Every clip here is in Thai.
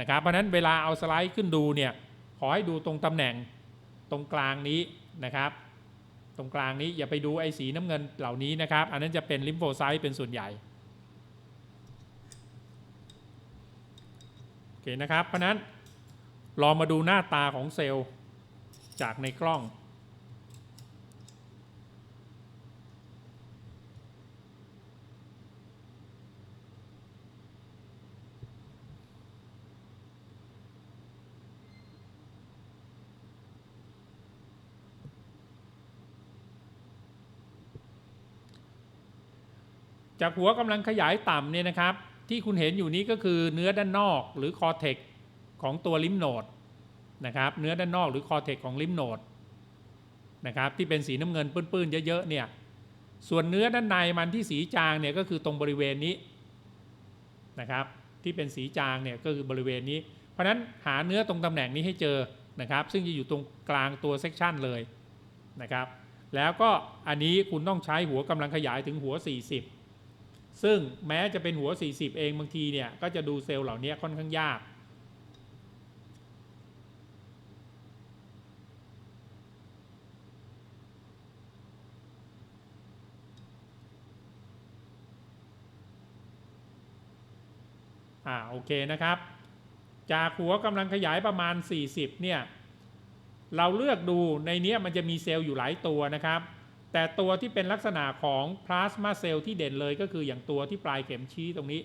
นะครับ เพราะนั้นเวลาเอาสไลด์ขึ้นดูเนี่ยขอให้ดูตรงตำแหน่งตรงกลางนี้นะครับ ตรงกลางนี้อย่าไปดูไอ้สีน้ำเงินเหล่านี้นะครับ อันนั้นจะเป็นลิมโฟไซต์เป็นส่วนใหญ่โอเคนะครับ เพราะฉะนั้นลองมาดูหน้าตาของเซลล์จากในกล้อง จากหัวกำลังขยายต่ำเนี่ยนะครับ ที่คุณเห็นอยู่นี้ก็คือเนื้อด้านนอกหรือคอเทกของตัวลิมโนดนะครับ เนื้อด้านนอกหรือคอเทกของลิมโนดนะครับ ที่เป็นสีน้ำเงินปื้นๆเยอะๆเนี่ยส่วนเนื้อด้านในมันที่สีจางเนี่ยก็คือตรงบริเวณนี้นะครับที่เป็นสีจางเนี่ยก็คือบริเวณนี้ เพราะฉะนั้นหาเนื้อตรงตำแหน่งนี้ให้เจอนะครับ ซึ่งจะอยู่ตรงกลางตัวเซกชันเลยนะครับ แล้วก็อันนี้คุณต้องใช้หัวกำลังขยายถึงหัว 40 ซึ่งแม้จะเป็นหัว 40 เองบางทีเนี่ย ก็จะดูเซลล์เหล่านี้ค่อนข้างยาก อ่าโอเคนะครับ จากหัวกำลังขยายประมาณ 40 เนี่ย เราเลือกดูในเนี้ยมันจะมีเซลล์อยู่หลายตัวนะครับ แต่ตัวที่เป็นลักษณะของพลาสมาเซลล์ที่เด่นเลยก็คืออย่างตัวที่ปลายเข็มชี้ตรงนี้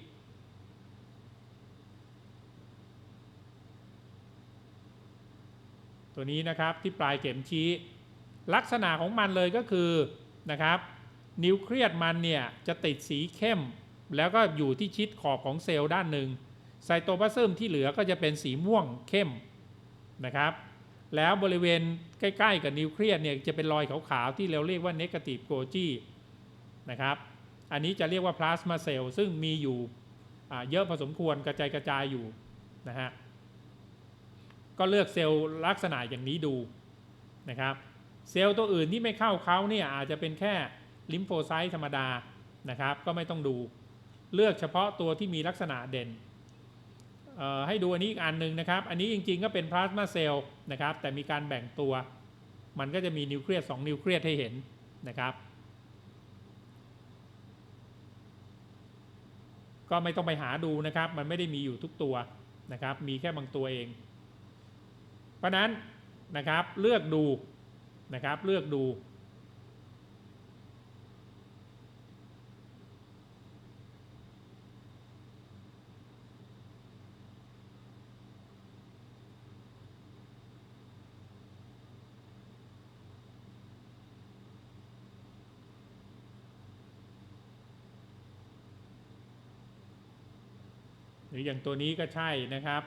ตัวนี้นะครับที่ปลายเข็มชี้ ลักษณะของมันเลยก็คือนะครับนิวเคลียสมันเนี่ยจะติดสีเข้ม แล้วก็อยู่ที่ชิดขอบของเซลล์ด้านหนึ่งไซโตพลาซึมที่เหลือก็จะเป็นสีม่วงเข้มนะครับ แล้วบริเวณใกล้ๆกับนิวเคลียสเนี่ยจะเป็นรอยขาวๆที่เราเรียกว่าเนกาทีฟโกจีนะครับ อันนี้จะเรียกว่าพลาสมาเซลล์ซึ่งมีอยู่เยอะพอสมควรกระจายกระจายอยู่นะฮะก็เลือกเซลล์ลักษณะอย่างนี้ดูนะครับ เซลล์ตัวอื่นที่ไม่เข้าเขาเนี่ยอาจจะเป็นแค่ลิมโฟไซต์ธรรมดานะครับ ก็ไม่ต้องดูเลือกเฉพาะตัวที่มีลักษณะเด่น ให้ดูอันนี้อีกอันหนึ่งนะครับ อันนี้จริงๆก็เป็นพลาสมาเซลล์นะครับ แต่มีการแบ่งตัว มันก็จะมีนิวเคลียสสองนิวเคลียสให้เห็นนะครับ ก็ไม่ต้องไปหาดูนะครับ มันไม่ได้มีอยู่ทุกตัวนะครับ มีแค่บางตัวเอง เพราะฉะนั้นนะครับเลือกดูนะครับ เลือกดู รืออย่างตัวนี้ก็ใช่นะครับ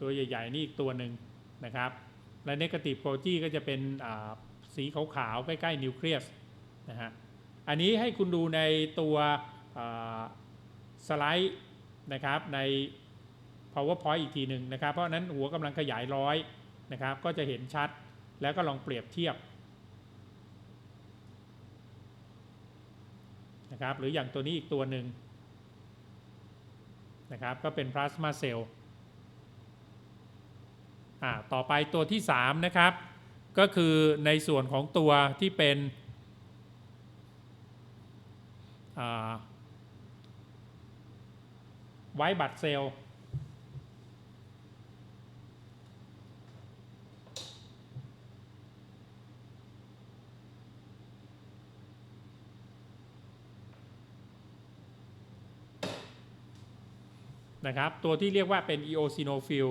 ตัวใหญ่ ๆ นี่อีกตัวหนึ่งนะครับ และเนกาทีฟโ o จีก็จะเป็นสีขาวๆ ใกล้ ๆ นิวเคลียสนะฮะอันนี้ให้คุณดูในตัวสไลด์นะครับใน powerpoint อีกทีหนึ่งนะครับ เพราะนั้นหัวกำลังขยายร้อย นะครับ ก็จะเห็นชัดแล้วก็ลองเปรียบเทียบนะครับหรืออย่างตัวนี้อีกตัวหนึ่งนะครับก็เป็นพลาสมาเซลล์ต่อไปตัวที่ 3 นะครับ ก็คือในส่วนของตัวที่เป็นไวบัตเซลล์ นะครับ ตัวที่เรียกว่าเป็น eosinophil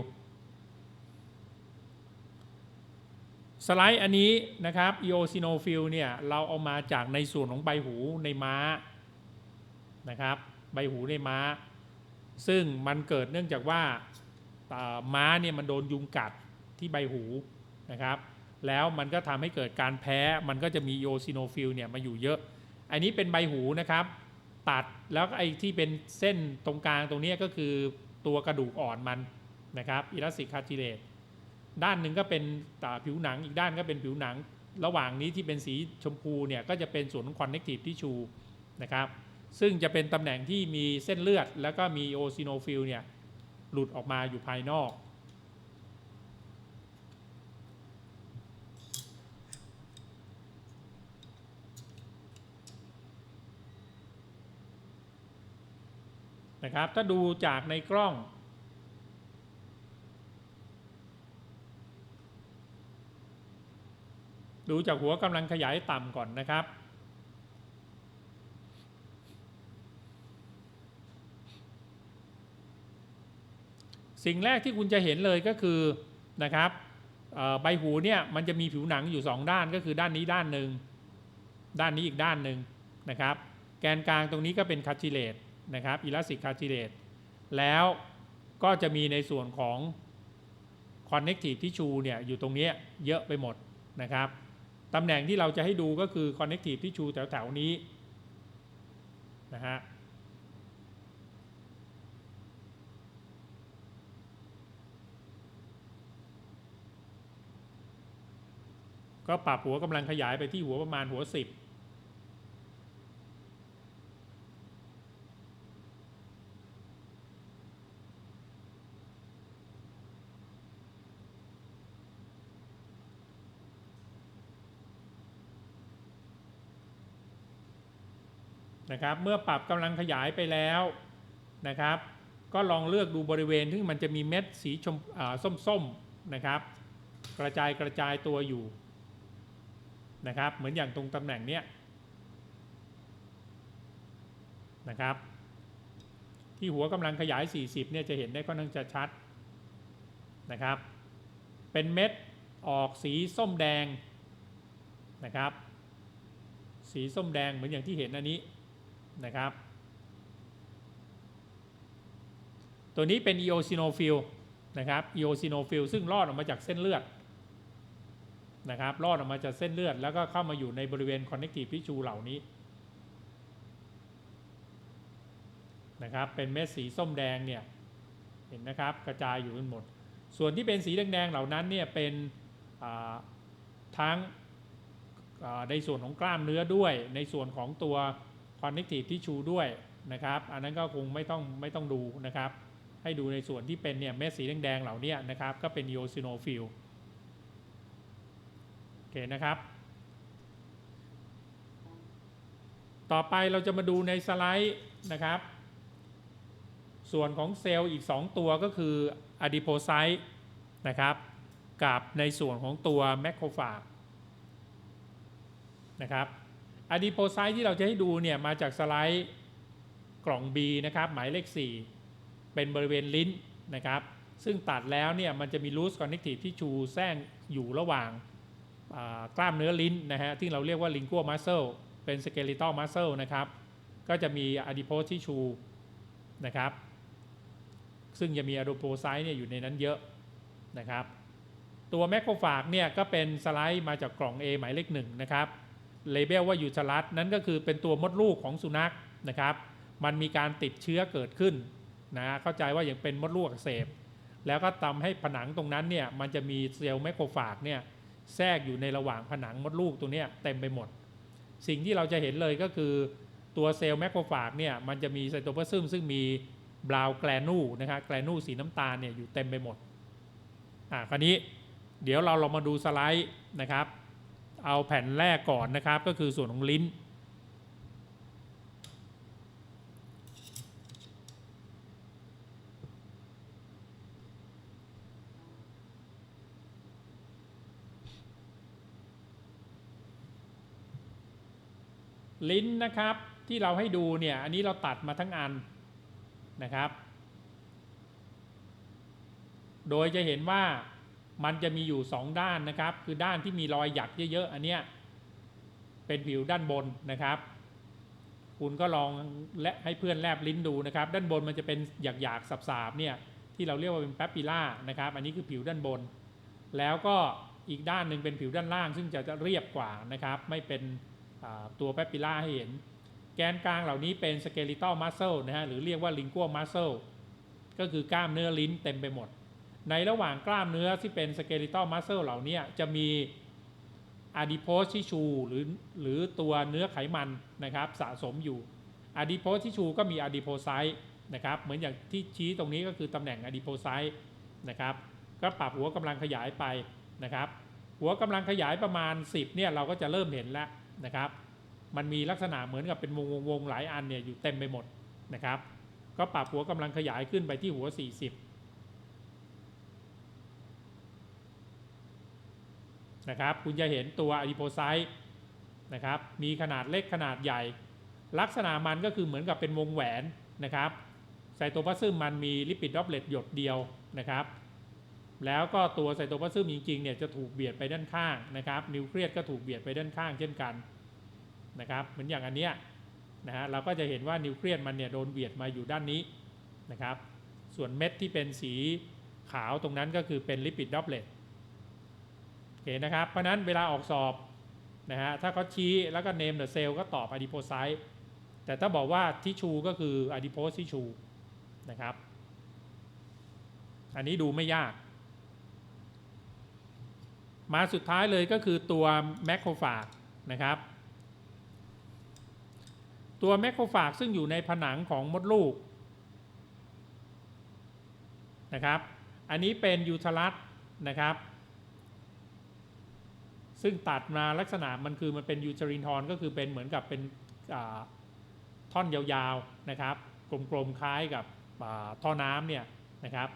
สไลด์อันนี้นะครับ eosinophil เนี่ยเราเอามาจากในส่วนของใบหูในม้านะครับ ใบหูในม้า ซึ่งมันเกิดเนื่องจากว่าม้าเนี่ยมันโดนยุงกัดที่ใบหูนะครับ แล้วมันก็ทำให้เกิดการแพ้ มันก็จะมี eosinophil เนี่ยมาอยู่เยอะ อันนี้เป็นใบหูนะครับ ตัดแล้วไอ้ที่เป็นเส้นตรงกลางตรงนี้ก็คือตัวกระดูกอ่อนมันนะครับอิลาสติกคาจิเลตด้านหนึ่งก็เป็นอ่าผิวหนังอีกด้านก็เป็นผิวหนัง ระหว่างนี้ที่เป็นสีชมพูเนี่ยก็จะเป็นส่วนของ connective tissue นะครับซึ่งจะเป็นตำแหน่งที่มีเส้นเลือด แล้วก็มีโอซิโนฟิลเนี่ยหลุดออกมาอยู่ภายนอก นะครับ ถ้าดูจากในกล้อง ดูจากหัวกำลังขยายต่ำก่อนนะครับสิ่งแรกที่คุณจะเห็นเลยก็คือนะครับใบหูเนี่ยมันจะมีผิวหนังอยู่ 2 ด้านก็คือด้านนี้ด้านหนึ่งด้านนี้อีกด้านหนึ่งนะครับ แกนกลางตรงนี้ก็เป็นคาร์ติเลต นะครับอิลาสติกคาร์ติเลตแล้วก็จะมีในส่วนของ connective tissue เนี่ยอยู่ตรงเนี้ยเยอะไปหมดนะครับตำแหน่งที่เราจะให้ดูก็คือ connective tissue แถวๆนี้นะฮะก็ปรับหัวกำลังขยายไปที่หัวประมาณหัว 10 นะครับ เมื่อปรับกำลังขยายไปแล้วนะครับ ก็ลองเลือกดูบริเวณที่มันจะมีเม็ดสีชมส้มๆนะครับ กระจายกระจายตัวอยู่นะครับ เหมือนอย่างตรงตำแหน่งเนี้ยนะครับ ที่หัวกำลังขยาย 40เนี่ยจะเห็นได้ค่อนข้างจะชัดนะครับ เป็นเม็ดออกสีส้มแดงนะครับ สีส้มแดงเหมือนอย่างที่เห็นอันนี้ นะครับ ตัวนี้เป็น eosinophil นะครับ eosinophil ซึ่งรอดออกมาจากเส้นเลือดนะครับรอดออกมาจากเส้นเลือด แล้วก็เข้ามาอยู่ในบริเวณ connective tissue เหล่านี้นะครับเป็นเม็ดสีส้มแดงเนี่ยเห็นนะครับกระจายอยู่กันหมด ส่วนที่เป็นสีแดงๆเหล่านั้นเนี่ยเป็นทั้งในส่วนของกล้ามเนื้อด้วย ในส่วนของตัว connective tissue ด้วยนะครับ อันนั้นก็คงไม่ต้องไม่ต้องดูนะครับ ให้ดูในส่วนที่เป็นเนี่ยเม็ดสีแดงๆเหล่านี้นะครับ ก็เป็น eosinophil โอเคนะครับ ต่อไปเราจะมาดูในสไลด์นะครับ ส่วนของเซลล์อีก 2 ตัวก็คืออะดิโพไซต์นะครับ กับในส่วนของตัวแมคโครฟาจนะครับ อะดิโพไซต์ที่เราจะให้ดูเนี่ยมาจากสไลด์กล่อง B นะครับ หมายเลข 4 เป็นบริเวณลิ้นนะครับ ซึ่งตัดแล้วเนี่ยมันจะมี loose connective tissue แทรกอยู่ระหว่างกล้ามเนื้อลิ้นนะฮะที่เราเรียกว่า lingual muscle เป็น skeletal muscle นะครับ ก็จะมี adipose tissue นะครับ ซึ่งจะมี adipocyte เนี่ยอยู่ในนั้นเยอะนะครับ ตัวแมคโครฟาจเนี่ยก็เป็นสไลด์มาจากกล่อง A หมายเลขหนึ่งนะครับ เลเบลว่ายูทรัสนั้นก็คือเป็นตัวมดลูกของสุนัขนะครับ มันมีการติดเชื้อเกิดขึ้นนะเข้าใจว่าอย่างเป็นมดลูกอักเสบ แล้วก็ทำให้ผนังตรงนั้นเนี่ยมันจะมีเซลล์แมคโครฟาจเนี่ยแทรกอยู่ในระหว่างผนังมดลูกตัวเนี้ยเต็มไปหมด สิ่งที่เราจะเห็นเลยก็คือตัวเซลล์แมคโครฟาจเนี่ยมันจะมีไซโตพลาซึมซึ่งมีบราวแกลนูนะครับแกลนูสีน้ำตาลเนี่ยอยู่เต็มไปหมดอ่าคราวนี้เดี๋ยวเราลองมาดูสไลด์นะครับ เอาแผ่นแรกก่อนนะครับ ก็คือส่วนของลิ้น ลิ้นนะครับที่เราให้ดูเนี่ย อันนี้เราตัดมาทั้งอันนะครับ โดยจะเห็นว่า มันจะมีอยู่ 2 ด้านนะครับ คือด้านที่มีรอยหยักเยอะๆอันเนี้ยเป็นผิวด้านบนนะครับ คุณก็ลองและให้เพื่อนแลบลิ้นดูนะครับ ด้านบนมันจะเป็นหยากๆสับๆเนี่ยที่เราเรียกว่าเป็นแปปปิล่านะครับ อันนี้คือผิวด้านบน แล้วก็อีกด้านหนึ่งเป็นผิวด้านล่าง ซึ่งจะจะเรียบกว่านะครับ ไม่เป็นตัวแปปปิล่าให้เห็น แกนกลางเหล่านี้เป็น skeletal muscle นะฮะหรือเรียกว่า lingual muscle ก็คือกล้ามเนื้อลิ้นเต็มไปหมด ในระหว่างกล้ามเนื้อที่เป็น skeletal muscle เหล่านี้จะมี adipose tissue หรือหรือตัวเนื้อไขมันนะครับสะสมอยู่ adipose tissue ก็มี adipocyte นะครับเหมือนอย่างที่ชี้ตรงนี้ก็คือตำแหน่ง adipocyte นะครับก็ปรับหัวกำลังขยายไปนะครับ หัวกำลังขยายประมาณ 10เนี่ยเราก็จะเริ่มเห็นแล้วนะครับ มันมีลักษณะเหมือนกับเป็นวงวงวงหลายอันเนี่ยอยู่เต็มไปหมดนะครับ ก็ปรับหัวกำลังขยายขึ้นไปที่หัว 40 นะครับคุณจะเห็นตัวอะดิโพไซต์นะครับมีขนาดเล็กขนาดใหญ่ ลักษณะมันก็คือเหมือนกับเป็นวงแหวนนะครับไซโตพลาซึมมันมีลิปิดดอปเลตหยดเดียวนะครับแล้วก็ตัวไซโตพลาซึมจริงๆเนี่ยจะถูกเบียดไปด้านข้างนะครับนิวเคลียสก็ถูกเบียดไปด้านข้างเช่นกันนะครับเหมือนอย่างอันเนี้ยนะฮะเราก็จะเห็นว่านิวเคลียสมันเนี่ยโดนเบียดมาอยู่ด้านนี้นะครับส่วนเม็ดที่เป็นสีขาวตรงนั้นก็คือเป็นลิปิดดอปเลต เคนะครับ เพราะนั้นเวลาออกสอบนะฮะถ้าเขาชี้แล้วก็เนมเดอะเซลก็ตอบอะดิโพไซต์แต่ถ้าบอกว่าทิชูก็คืออะดิโพสทิชูนะครับ อันนี้ดูไม่ยาก มาสุดท้ายเลยก็คือตัวแมคโครฟาจนะครับ ตัวแมคโครฟาจซึ่งอยู่ในผนังของมดลูกนะครับ อันนี้เป็นยูทารัสนะครับ ซึ่งตัดมาลักษณะมันคือมันเป็นยูเทรินทอนก็คือเป็นเหมือนกับเป็นท่อนยาวๆนะครับ กลมๆคล้ายกับท่อน้ำเนี่ยนะครับ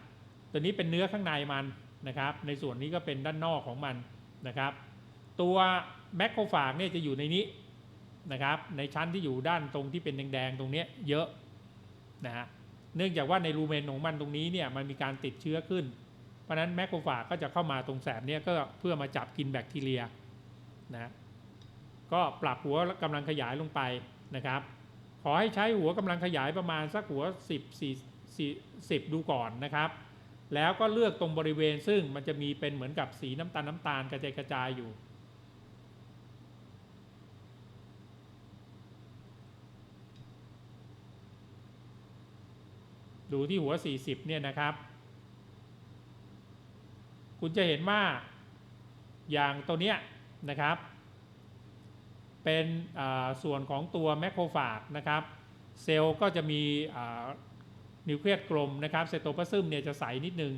ตัวนี้เป็นเนื้อข้างในมันนะครับ ในส่วนนี้ก็เป็นด้านนอกของมันนะครับ ตัวแมคโครฟาจเนี่ยจะอยู่ในนี้นะครับ ในชั้นที่อยู่ด้านตรงที่เป็นแดงๆตรงเนี้ยเยอะนะฮะเนื่องจากว่าในรูเมนของมันตรงนี้เนี่ยมันมีการติดเชื้อขึ้น เพราะนั้นแมคโครฟาจก็จะเข้ามาตรงแสบเนี่ยก็เพื่อมาจับกินแบคทีเรียนะก็ปรับหัวกำลังขยายลงไปนะครับ ขอให้ใช้หัวกำลังขยายประมาณสักหัว 10 4 10 ดูก่อนนะครับ แล้วก็เลือกตรงบริเวณซึ่งมันจะมีเป็นเหมือนกับสีน้ำตาลน้ำตาลกระจายกระจายอยู่ดูที่หัว 40 เนี่ยนะครับ คุณจะเห็นว่าอย่างตัวเนี้ยนะครับ เป็นส่วนของตัวแมคโครฟาจนะครับ เซลล์ก็จะมีนิวเคลียสกลมนะครับเซโตพลาซึมเนี่ยจะใสนิดนึง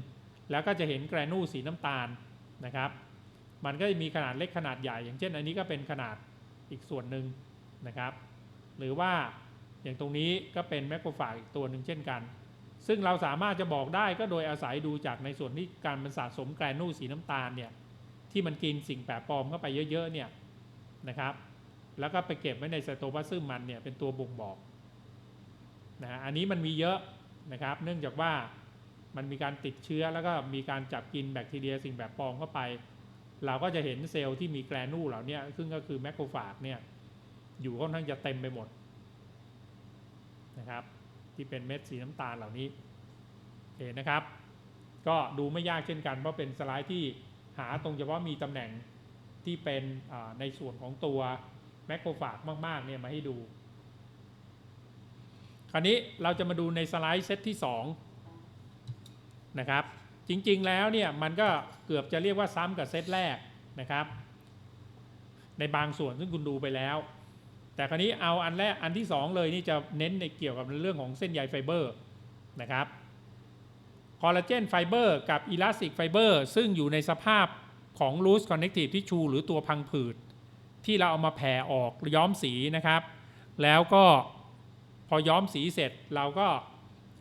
แล้วก็จะเห็นแกรนูลสีน้ำตาลนะครับ มันก็จะมีขนาดเล็กขนาดใหญ่ อย่างเช่น อันนี้ก็เป็นขนาดอีกส่วนหนึ่งนะครับ หรือว่าอย่างตรงนี้ก็เป็นแมคโครฟาจอีกตัวหนึ่งเช่นกัน ซึ่งเราสามารถจะบอกได้ก็โดยอาศัยดูจากในส่วนที่การมันสะสมแกรนูลสีน้ำตาลเนี่ยที่มันกินสิ่งแปลกปลอมเข้าไปเยอะๆเนี่ยนะครับ แล้วก็ไปเก็บไว้ในไซโตพลาซึมมันเนี่ยเป็นตัวบ่งบอกนะฮะอันนี้มันมีเยอะนะครับ เนื่องจากว่ามันมีการติดเชื้อแล้วก็มีการจับกินแบคทีเรียสิ่งแปลกปลอมเข้าไป เราก็จะเห็นเซลล์ที่มีแกรนูลเหล่านี้ซึ่งก็คือแมคโครฟาจเนี่ยอยู่ค่อนข้างจะเต็มไปหมดนะครับ ที่เป็นเม็ดสีน้ำตาลเหล่านี้เห็นนะครับ ก็ดูไม่ยากเช่นกัน เพราะเป็นสไลด์ที่หาตรงเฉพาะมีตำแหน่งที่เป็นในส่วนของตัวแมคโครฟาจมากๆเนี่ยมาให้ดู คราวนี้เราจะมาดูในสไลด์เซตที่ 2 นะครับ จริงๆแล้วเนี่ยมันก็เกือบจะเรียกว่าซ้ำกับเซตแรกนะครับ ในบางส่วนซึ่งคุณดูไปแล้ว แต่คราวนี้เอาอันแรกอันที่ 2 เลยนี่จะเน้นในเกี่ยวกับเรื่องของเส้นใยไฟเบอร์นะครับคอลลาเจนไฟเบอร์กับอิลาสติกไฟเบอร์ซึ่งอยู่ในสภาพของ loose connective tissue หรือตัวพังผืด ที่เราเอามาแผ่ออกย้อมสีนะครับ แล้วก็พอย้อมสีเสร็จเราก็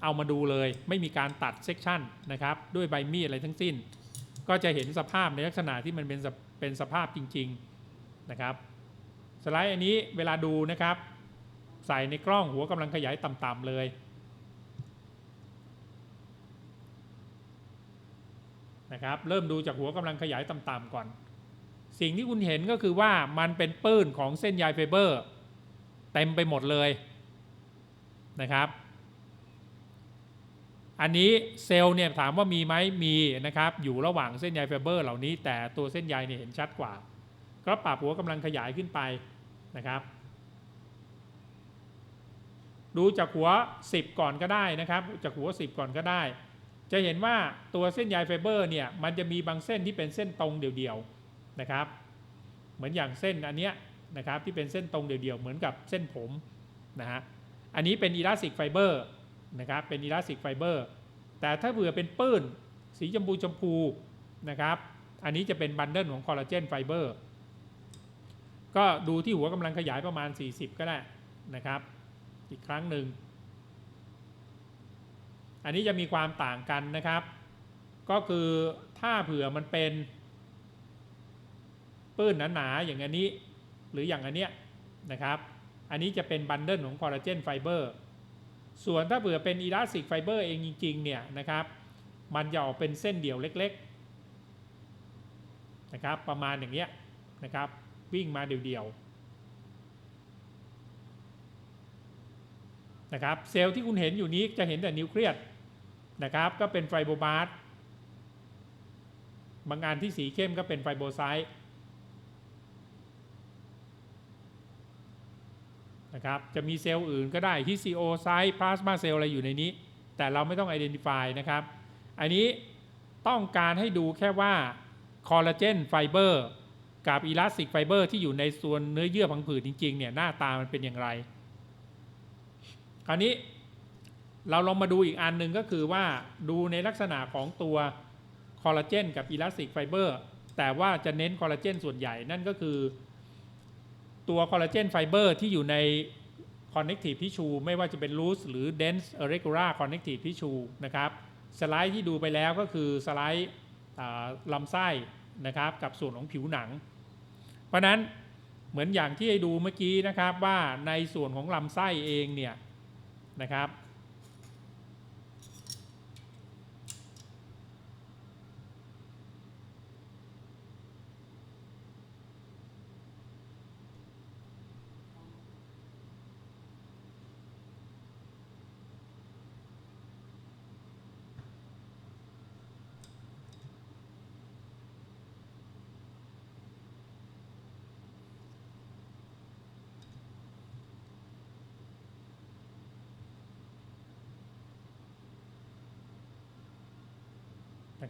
เอามาดูเลย ไม่มีการตัดเซกชันนะครับ ด้วยใบมีดอะไรทั้งสิ้น ก็จะเห็นสภาพในลักษณะที่มันเป็นเป็นสภาพจริง ๆนะครับ สไลด์อันนี้เวลาดูนะครับ ใส่ในกล้องหัวกำลังขยายต่ำๆเลยนะครับเริ่มดูจากหัวกำลังขยายต่ำๆก่อน สิ่งที่คุณเห็นก็คือว่ามันเป็นปื้นของเส้นใยไฟเบอร์ เต็มไปหมดเลยนะครับ อันนี้เซลล์เนี่ยถามว่ามีไหมมีนะครับ อยู่ระหว่างเส้นใยไฟเบอร์เหล่านี้ แต่ตัวเส้นใยเนี่ยเห็นชัดกว่า ก็ปรับหัวกำลังขยายขึ้นไป นะครับ ดูจากหัว 10 ก่อนก็ได้นะครับ จากหัว 10 ก่อนก็ได้ จะเห็นว่าตัวเส้นใยไฟเบอร์เนี่ยมันจะมีบางเส้นที่เป็นเส้นตรงเดี่ยวๆนะครับ เหมือนอย่างเส้นอันเนี้ยนะครับที่เป็นเส้นตรงเดี่ยวๆเหมือนกับเส้นผมนะฮะอันนี้เป็นอิลาสติกไฟเบอร์นะครับเป็นอิลาสติกไฟเบอร์แต่ถ้าเผื่อเป็นปื้นสีชมพูชมพูนะครับ อันนี้จะเป็นบันเดิลของคอลลาเจนไฟเบอร์ ก็ดูที่หัวกำลังขยายประมาณ 40 ก็ได้นะครับ อีกครั้งหนึ่ง อันนี้จะมีความต่างกันนะครับ ก็คือถ้าเผื่อมันเป็น ปื้นหนาๆอย่างอันนี้ หรืออย่างอันเนี้ยนะครับ อันนี้จะเป็นบันเดิลของคอลลาเจนไฟเบอร์ส่วนถ้าเผื่อเป็นอีลาสติกไฟเบอร์เองจริงๆเนี่ยนะครับ มันจะออกเป็นเส้นเดี่ยวเล็กๆนะครับ ประมาณอย่างเงี้ยนะครับ วิ่งมาเดี่ยวๆนะครับเซลล์ที่คุณเห็นอยู่นี้จะเห็นแต่นิวเคลียสนะครับก็เป็นไฟโบบาสบางอันที่สีเข้มก็เป็นไฟโบไซต์นะครับจะมีเซลล์อื่นก็ได้ฮิซิโอไซต์พลาสมาเซลล์อะไรอยู่ในนี้ แต่เราไม่ต้อง identify นะครับ อันนี้ต้องการให้ดูแค่ว่าคอลลาเจนไฟเบอร์ กับอิลาสติกไฟเบอร์ที่อยู่ในส่วนเนื้อเยื่อพังผืดจริงๆเนี่ยหน้าตามันเป็นอย่างไร คราวนี้เราลองมาดูอีกอันหนึ่งก็คือว่าดูในลักษณะของตัวคอลลาเจนกับอิลาสติกไฟเบอร์แต่ว่าจะเน้นคอลลาเจนส่วนใหญ่นั่นก็คือ ตัวคอลลาเจนไฟเบอร์ที่อยู่ใน connective tissue ไม่ว่าจะเป็น loose หรือ dense irregular connective tissue นะครับสไลด์ที่ดูไปแล้วก็คือสไลด์ลำไส้นะครับกับส่วนของผิวหนัง เพราะนั้นเหมือนอย่างที่ให้ดูเมื่อกี้นะครับว่าในส่วนของลำไส้เองเนี่ยนะครับ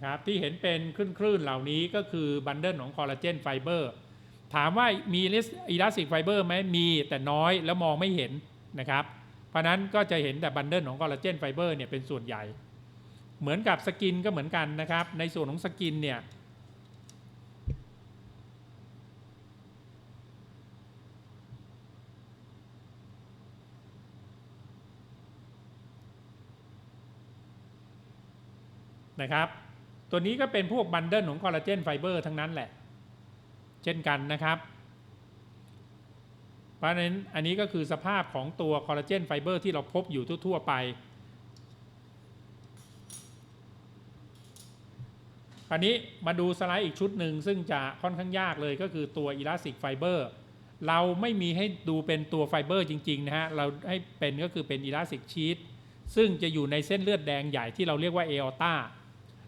นะครับที่เห็นเป็นคลื่นๆเหล่านี้ก็คือบันเดิลของคอลลาเจนไฟเบอร์ถามว่ามีอิลาสติกไฟเบอร์ไหมมีแต่น้อยแล้วมองไม่เห็นนะครับ เพราะนั้นก็จะเห็นแต่บันเดิลของคอลลาเจนไฟเบอร์เนี่ยเป็นส่วนใหญ่ เหมือนกับสกินก็เหมือนกันนะครับ ในส่วนของสกินเนี่ยนะครับ ตัวนี้ก็เป็นพวกบันเดิลของคอลลาเจนไฟเบอร์ทั้งนั้นแหละ เช่นกันนะครับเพราะฉะนั้นอันนี้ก็คือสภาพของตัวคอลลาเจนไฟเบอร์ที่เราพบอยู่ทั่ว ๆ ไป คราวนี้มาดูสไลด์อีกชุดหนึ่งซึ่งจะค่อนข้างยากเลยก็คือตัวอิลาสติกไฟเบอร์เราไม่มีให้ดูเป็นตัวไฟเบอร์จริง ๆ นะฮะ เราให้เป็นก็คือเป็นอิลาสติกชีตซึ่งจะอยู่ในเส้นเลือดแดงใหญ่ที่เราเรียกว่าเอออตา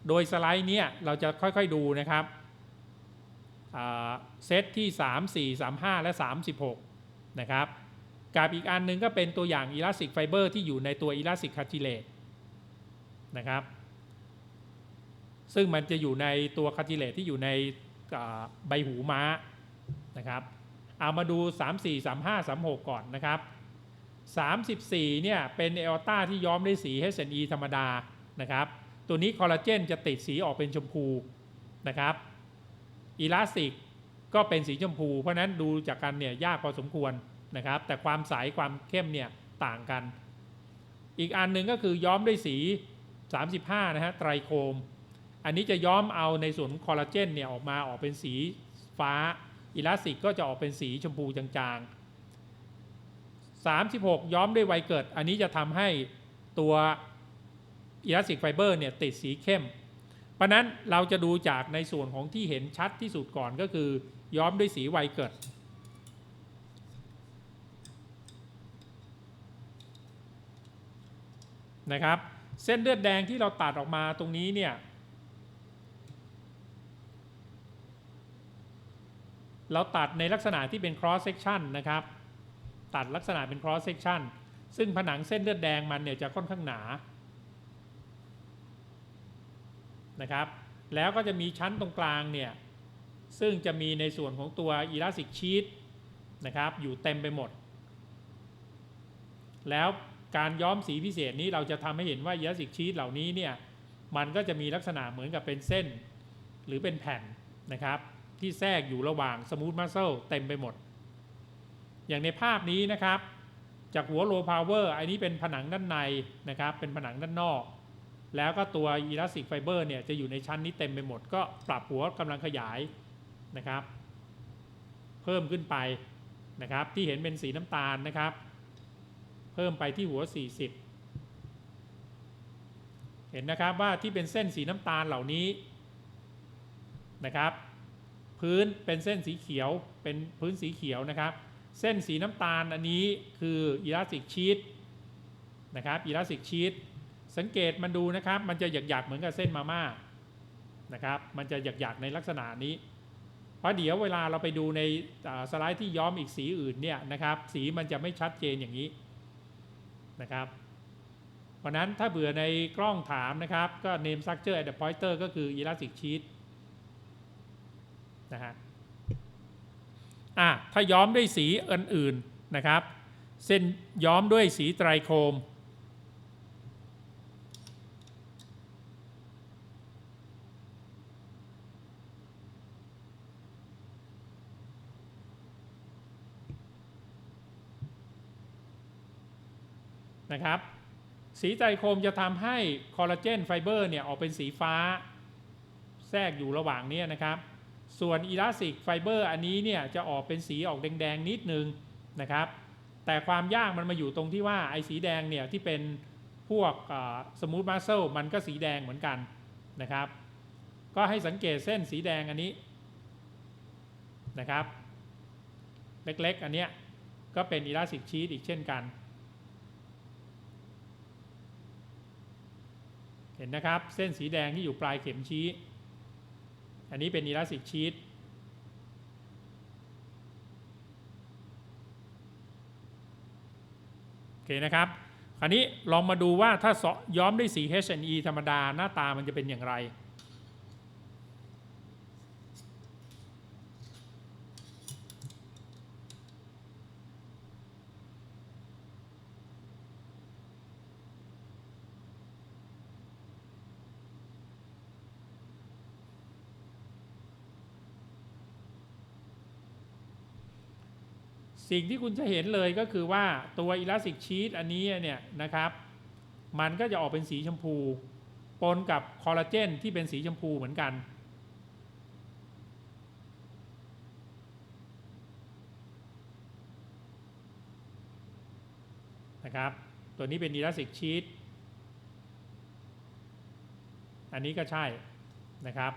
โดยสไลด์เนี้ยเราจะค่อยๆดูนะครับเซตที่ 3 4 3 5 และ 36 นะครับ กับอีกอันหนึงก็เป็นตัวอย่างอิลาสติกไฟเบอร์ที่อยู่ในตัวอิลาสติกคาทิเลตนะครับ ซึ่งมันจะอยู่ในตัวคาทิเลตที่อยู่ในใบหูม้านะครับ เอามาดู 3 4 3 5 3 6 ก่อนนะครับ 34 เนี่ยเป็นเอลต้าที่ย้อมด้วยสี H&E ธรรมดานะครับ ตัวนี้คอลลาเจนจะติดสีออกเป็นชมพูนะครับอีลาสติกก็เป็นสีชมพู เพราะนั้นดูจากกันเนี่ยยากพอสมควรนะครับ แต่ความใสความเข้มเนี่ยต่างกัน อีกอันหนึ่งก็คือย้อมด้วยสี 35 นะฮะไตรโคม อันนี้จะย้อมเอาในส่วนคอลลาเจนเนี่ยออกมาออกเป็นสีฟ้าอีลาสติกก็จะออกเป็นสีชมพูจางๆ 36 ย้อมด้วยไวเกิด อันนี้จะทำให้ตัว อิลาสติกไฟเบอร์เนี่ยติดสีเข้ม เพราะนั้นเราจะดูจากในส่วนของที่เห็นชัดที่สุดก่อนก็คือย้อมด้วยสีไวเกิดนะครับ เส้นเลือดแดงที่เราตัดออกมาตรงนี้เนี่ยเราตัดในลักษณะที่เป็น cross section นะครับ ตัดลักษณะเป็น cross section ซึ่งผนังเส้นเลือดแดงมันเนี่ยจะค่อนข้างหนา นะครับ แล้วก็จะมีชั้นตรงกลางเนี่ย ซึ่งจะมีในส่วนของตัว Elastic Sheet นะครับ อยู่เต็มไปหมด แล้วการย้อมสีพิเศษนี้เราจะทำให้เห็นว่า Elastic Sheet เหล่านี้เนี่ย มันก็จะมีลักษณะเหมือนกับเป็นเส้น หรือเป็นแผ่นนะครับ ที่แทรกอยู่ระหว่าง Smooth Muscle เต็มไปหมด อย่างในภาพนี้นะครับ จากหัว Low Power อันนี้เป็นผนังด้านในนะครับ เป็นผนังด้านนอก แล้วก็ตัว Elastic Fiber เนี่ยจะอยู่ในชั้นนี้เต็มไปหมด ก็ปรับหัวกำลังขยายนะครับ เพิ่มขึ้นไปนะครับ ที่เห็นเป็นสีน้ำตาลนะครับ เพิ่มไปที่หัว 40 เห็นนะครับว่าที่เป็นเส้นสีน้ำตาลเหล่านี้นะครับ พื้นเป็นเส้นสีเขียวเป็นพื้นสีเขียวนะครับ เส้นสีน้ำตาลอันนี้คือ Elastic Sheet นะครับ Elastic Sheet สั สังเกตมันดูนะครับ มันจะหยักๆเหมือนกับเส้นมาม่านะครับ มันจะหยักๆในลักษณะนี้ เพราะเดี๋ยวเวลาเราไปดูในสไลด์ที่ย้อมอีกสีอื่นเนี่ยนะครับ สีมันจะไม่ชัดเจนอย่างนี้นะครับเพราะนั้นถ้าเบื่อในกล้องถามนะครับ ก็ name structure at the pointer ก็คือ elastic sheet นะฮะอะถ้าย้อมด้วยสีอื่นๆนะครับ เส้นย้อมด้วยสีไตรโครม นะครับ สีไตรโครมจะทำให้คอลลาเจนไฟเบอร์เนี่ยออกเป็นสีฟ้า แทรกอยู่ระหว่างเนี้นะครับ ส่วนอิลาสติกไฟเบอร์อันนี้เนี่ยจะออกเป็นสีออกแดงๆนิดนึงนะครับ แต่ความยากมันมาอยู่ตรงที่ว่าไอ้สีแดงเนี่ยที่เป็นพวกสมูทมา s เซลมันก็สีแดงเหมือนกันนะครับ ก็ให้สังเกตเส้นสีแดงอันนี้นะครับ เล็กๆ อันเนี้ยก็เป็นอิลาสติกชีตอีกเช่นกัน เห็นนะครับ เส้นสีแดงที่อยู่ปลายเข็มชี้ อันนี้เป็นอิลาสติกชีตโอเคนะครับ คราวนี้ลองมาดูว่าถ้าย้อมด้วยสี H&E ธรรมดาหน้าตามันจะเป็นอย่างไร สิ่งที่คุณจะเห็นเลยก็คือว่าตัว Elastic Sheet อันนี้เนี่ยนะครับ มันก็จะออกเป็นสีชมพู ปนกับคอลลาเจนที่เป็นสีชมพูเหมือนกันนะครับ ตัวนี้เป็น Elastic Sheet อันนี้ก็ใช่นะครับ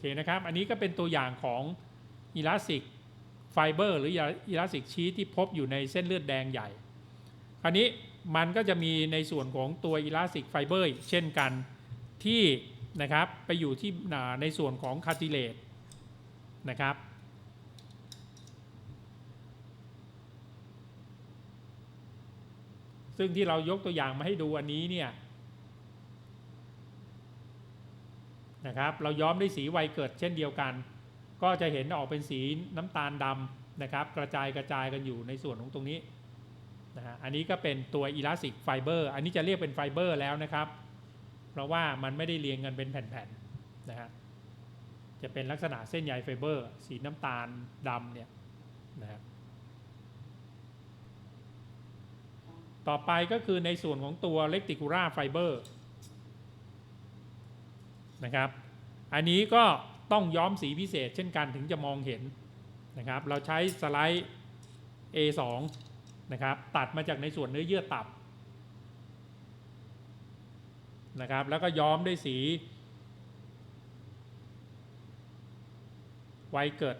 เคนะครับ อันนี้ก็เป็นตัวอย่างของอิลาสติกไฟเบอร์หรืออิลาสติกชีทที่พบอยู่ในเส้นเลือดแดงใหญ่ คราวนี้มันก็จะมีในส่วนของตัวอิลาสติกไฟเบอร์เช่นกันที่นะครับไปอยู่ที่ในส่วนของคาร์ติเลตนะครับซึ่งที่เรายกตัวอย่างมาให้ดูอันนี้เนี่ย นะครับ เราย้อมด้วยสีไวเกิดเช่นเดียวกัน ก็จะเห็นออกเป็นสีน้ำตาลดำนะครับ กระจายกระจายกันอยู่ในส่วนของตรงนี้นะฮะอันนี้ก็เป็นตัวอิลาสติกไฟเบอร์อันนี้จะเรียกเป็นไฟเบอร์แล้วนะครับ เพราะว่ามันไม่ได้เรียงกันเป็นแผ่นๆนะฮะจะเป็นลักษณะเส้นใยไฟเบอร์ สีน้ำตาลดำเนี่ยนะครับต่อไปก็คือในส่วนของตัวเล c ติคูล่าไฟเบอร์ นะครับ อันนี้ก็ต้องย้อมสีพิเศษ เช่นกันถึงจะมองเห็นนะครับ เราใช้สไลด์ A2 นะครับ ตัดมาจากในส่วนเนื้อเยื่อตับนะครับ แล้วก็ย้อมด้วยสีไวเกิด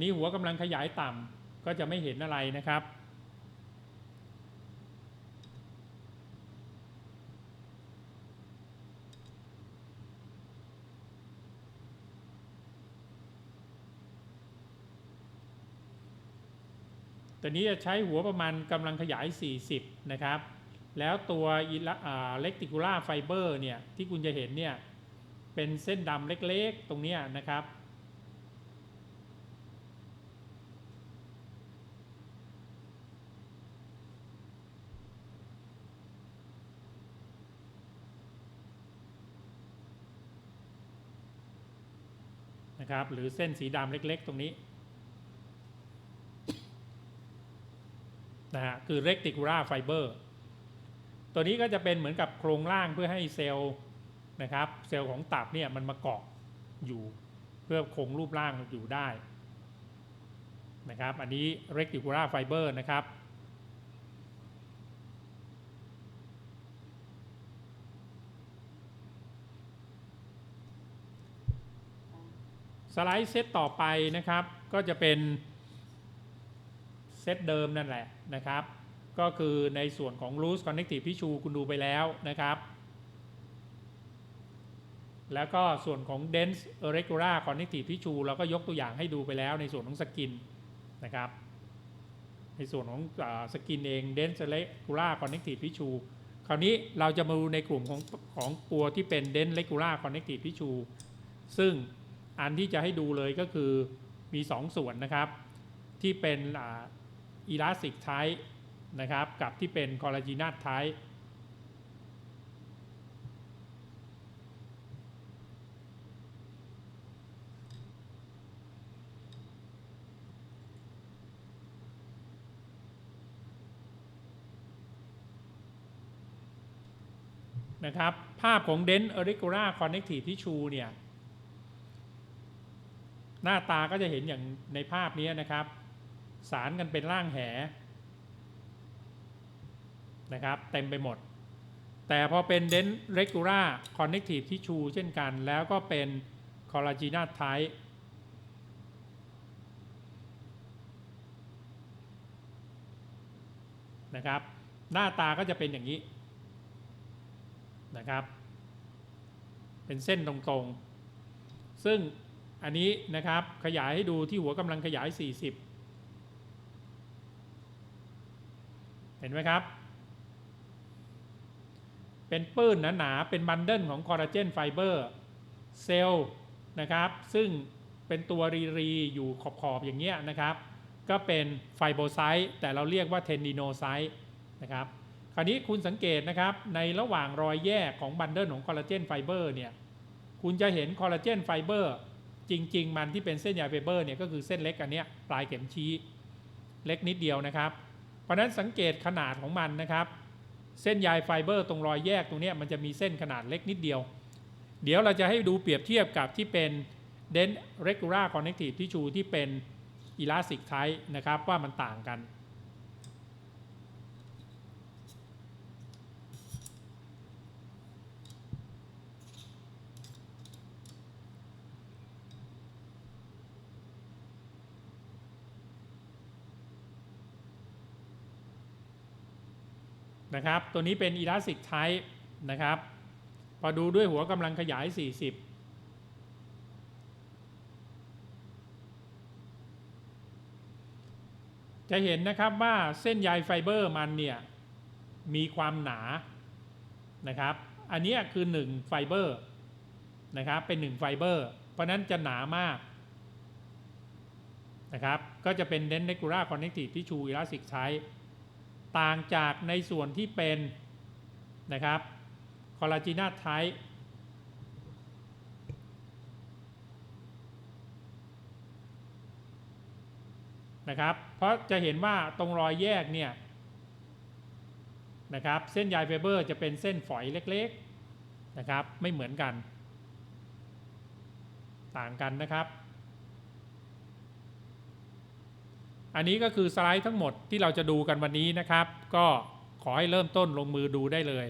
นนี้หัวกำลังขยายต่ำก็จะไม่เห็นอะไรนะครับ ตัวนี้จะใช้หัวประมาณกำลังขยาย 40 นะครับ แล้วตัวเล็กติคูล่าไฟเบอร์เนี่ยที่คุณจะเห็นเนี่ยเป็นเส้นดำเล็กๆ ตรงนี้นะครับ นะครับ หรือเส้นสีดำเล็ก ๆ ตรงนี้นะฮะคือ reticular fiber ตัวนี้ก็จะเป็นเหมือนกับโครงร่างเพื่อให้เซลล์นะครับ เซลล์ของตับเนี่ยมันมาเกาะอยู่เพื่อคงรูปร่างอยู่ได้นะครับ อันนี้ reticular fiber นะครับ สไลด์เซตต่อไปนะครับ ก็จะเป็นเซตเดิมนั่นแหละนะครับ ก็คือในส่วนของ loose connective tissue คุณดูไปแล้วนะครับ แล้วก็ส่วนของ dense irregular connective tissue เราก็ยกตัวอย่างให้ดูไปแล้วในส่วนของสกินนะครับ ในส่วนของสกินเอง dense irregular connective tissue คราวนี้เราจะมาดูในกลุ่มของของตัวที่เป็น dense irregular connective tissue ซึ่ง อันที่จะให้ดูเลยก็คือมี2ส่วนนะครับ ที่เป็นอีลาสติกไทป์นะครับ กับที่เป็นคอลลาจินัสไทป์นะครับภาพของ d e n s auricular connective tissue เนี่ย หน้าตาก็จะเห็นอย่างในภาพนี้นะครับ สารกันเป็นร่างแหนะครับ เต็มไปหมด แต่พอเป็น dense regular connective tissue เช่นกัน แล้วก็เป็น collagenous type นะครับ หน้าตาก็จะเป็นอย่างนี้นะครับ เป็นเส้นตรงๆ ซึ่ง อันนี้นะครับขยายให้ดูที่หัวกำลังขยาย 40 เห็นไหมครับ เป็นปื้นหนาๆเป็นบันเดิลของคอลลาเจนไฟเบอร์เซลล์นะครับ ซึ่งเป็นตัวรีๆอยู่ขอบๆอย่างเงี้ยนะครับ ก็เป็นไฟโบไซต์แต่เราเรียกว่าเทนดิโนไซต์นะครับ คราวนี้คุณสังเกตนะครับ ในระหว่างรอยแยกของบันเดิลของคอลลาเจนไฟเบอร์เนี่ย คุณจะเห็นคอลลาเจนไฟเบอร์ จริง ๆ มันที่เป็นเส้นใยเฟเบอร์เนี่ยก็คือเส้นเล็กอันเนี้ยปลายเข็มชี้เล็กนิดเดียวนะครับ เพราะฉะนั้นสังเกตขนาดของมันนะครับ เส้นใยไฟเบอร์ตรงรอยแยกตรงนี้มันจะมีเส้นขนาดเล็กนิดเดียว เดี๋ยวเราจะให้ดูเปรียบเทียบกับที่เป็นเดนเรกูล่าคอนเนคทีฟที่ชูที่เป็นอิลาสติกไทป์นะครับว่ามันต่างกัน นะครับ ตัวนี้เป็น elastic type นะครับ พอดูด้วยหัวกำลังขยาย 40จะเห็นนะครับว่าเส้นใยไฟเบอร์มันเนี่ยมีความหนานะครับ อันนี้คือ1ไฟเบอร์นะครับเป็น1ไฟเบอร์เพราะนั้นจะหนามากนะครับก็จะเป็น dense regular connective tissue elastic type ต่า ต่างจากในส่วนที่เป็นนะครับคอลลาจินัสไทป์นะครับ เพราะจะเห็นว่าตรงรอยแยกเนี่ยนะครับเส้นใยไฟเบอร์จะเป็นเส้นฝอยเล็กๆนะครับไม่เหมือนกัน ต่างกันนะครับ อันนี้ก็คือสไลด์ทั้งหมดที่เราจะดูกันวันนี้นะครับ ก็ขอให้เริ่มต้นลงมือดูได้เลย